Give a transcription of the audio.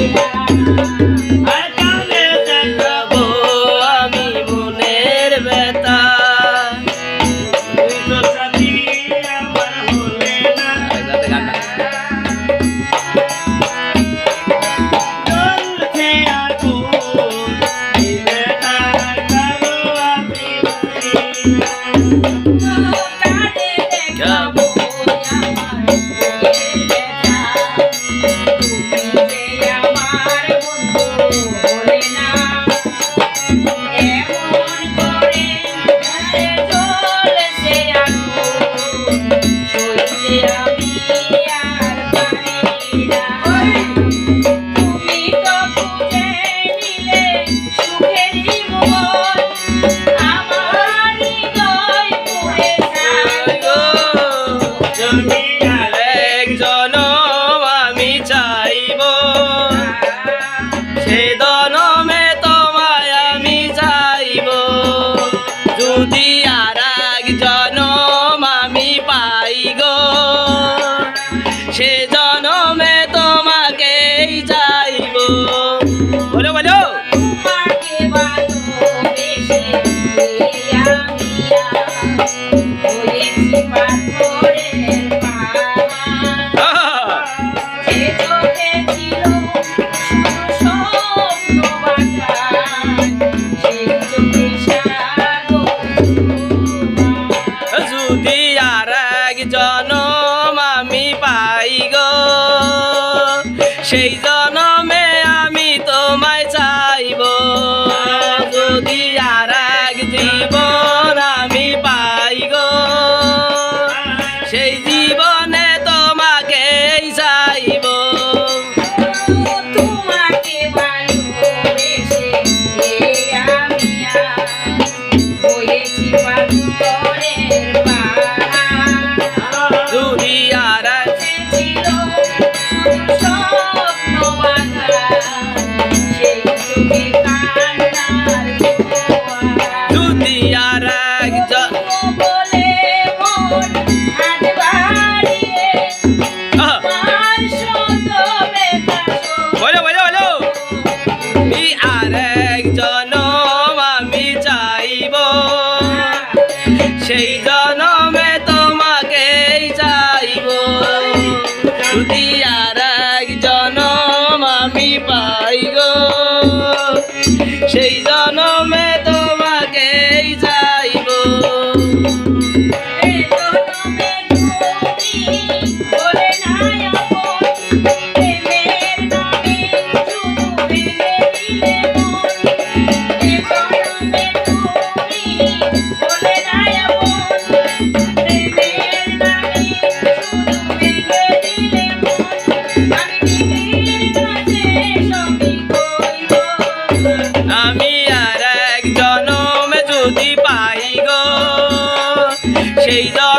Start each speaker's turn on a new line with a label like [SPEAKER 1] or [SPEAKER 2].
[SPEAKER 1] Thank you. জনম আমি পাই গো। সেই জনমে আমি তোমায় চাইব। যদি আর এক জীবন আর একজন আমি চাইব। সেই জনমে তোমাকেই চাইব। যদি আর Pereira.